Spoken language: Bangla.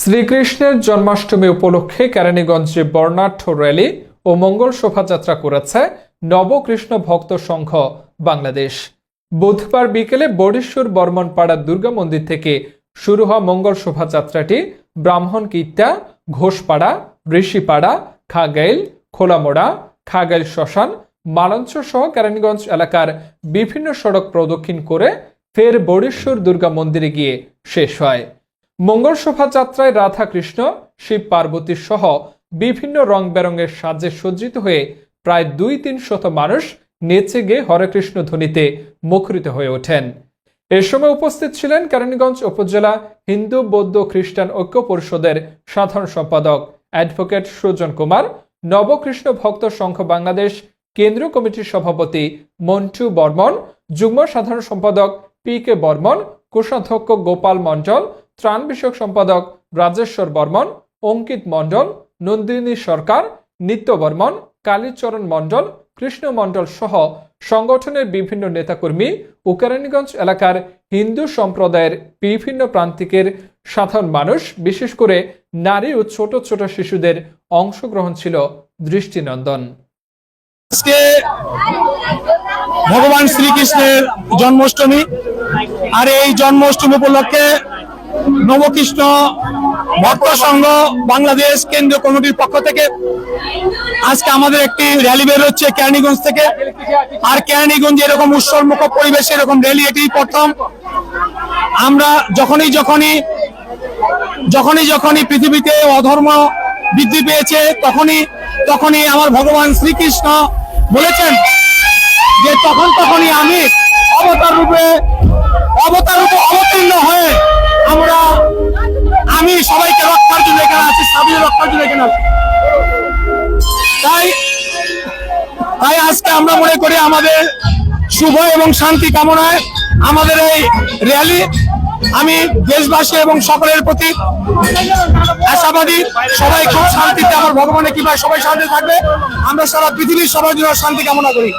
শ্রীকৃষ্ণের জন্মাষ্টমী উপলক্ষে কেরানীগঞ্জে বর্ণাঢ্য র্যালি ও মঙ্গল শোভাযাত্রা করেছে নবকৃষ্ণ ভক্ত সংঘ বাংলাদেশ। বুধবার বিকেলে বরিশ্বর বর্মনপাড়া দুর্গা মন্দির থেকে শুরু হওয়া মঙ্গল শোভাযাত্রাটি ব্রাহ্মণ কিত্তা ঘোষপাড়া, ঋষিপাড়া, খাগাইল, খোলামোড়া, খাগাইল শ্মশান, মালঞ্চ সহ কেরানীগঞ্জ এলাকার বিভিন্ন সড়ক প্রদক্ষিণ করে ফের বরিশ্বর দুর্গা মন্দিরে গিয়ে শেষ হয়। মঙ্গল শোভাযাত্রায় রাধাকৃষ্ণ, শিব পার্বতী সহ বিভিন্ন রং বেরঙের সাজে সজ্জিত হয়ে প্রায় দুই তিন শত মানুষ নেচে গিয়ে হরেকৃষ্ণ ধ্বনিতে মুখরিত হয়ে ওঠেন। এ সময় উপস্থিত ছিলেন কেরানীগঞ্জ উপজেলা হিন্দু, বৌদ্ধ, খ্রিস্টান ঐক্য পরিষদের সাধারণ সম্পাদক অ্যাডভোকেট সুজন কুমার, নবকৃষ্ণ ভক্ত সংঘ বাংলাদেশ, কেন্দ্রীয় কমিটির সভাপতি মন্টু বর্মন, যুগ্ম সাধারণ সম্পাদক পি কে বর্মন, কোষাধ্যক্ষ গোপাল মণ্ডল ত্রাণ বিষয়ক সম্পাদক রাজেশ্বর বর্মন, অঙ্কিত মণ্ডল, নন্দিনী সরকার, নিত্য বর্মন, কালীচরণ মণ্ডল, কৃষ্ণ মণ্ডল সহ সংগঠনের বিভিন্ন নেতাকর্মী ও কেরানীগঞ্জ এলাকার হিন্দু সম্প্রদায়ের বিভিন্ন প্রান্তিকের সাধারণ মানুষ, বিশেষ করে নারী ও ছোট ছোট শিশুদের অংশগ্রহণ ছিল দৃষ্টিনন্দন। ভগবান শ্রীকৃষ্ণের জন্মাষ্টমী, আর এই জন্মাষ্টমী উপলক্ষে নবকৃষ্ণ ভক্ত সংঘ বাংলাদেশ কেন্দ্রীয় কমিটির পক্ষ থেকে আজকে আমাদের একটি র্যালি বের হচ্ছে কেরানীগঞ্জ থেকে। আর কেরানীগঞ্জ এরকম উৎসবমুখ পরিবেশে এরকম র্যালি এটি প্রথম। আমরা যখনই যখনই যখনই যখনই পৃথিবীতে অধর্ম বৃদ্ধি পেয়েছে, তখনই তখনই আমার ভগবান শ্রীকৃষ্ণ বলেছেন যে তখন তখনই আমি অবতার রূপে অবতার রূপে অবতীর্ণ হয়ে আজকে আমরা মনে করি আমাদের শুভ এবং শান্তি কামনায় আমাদের এই র্যালি। আমি দেশবাসী এবং সকলের প্রতি আশাবাদী, সবাই খুব শান্তিতে, আমার ভগবানের কৃপায় সবাই শান্তি থাকবে। আমরা সারা পৃথিবীর সবার জন্য শান্তি কামনা করি।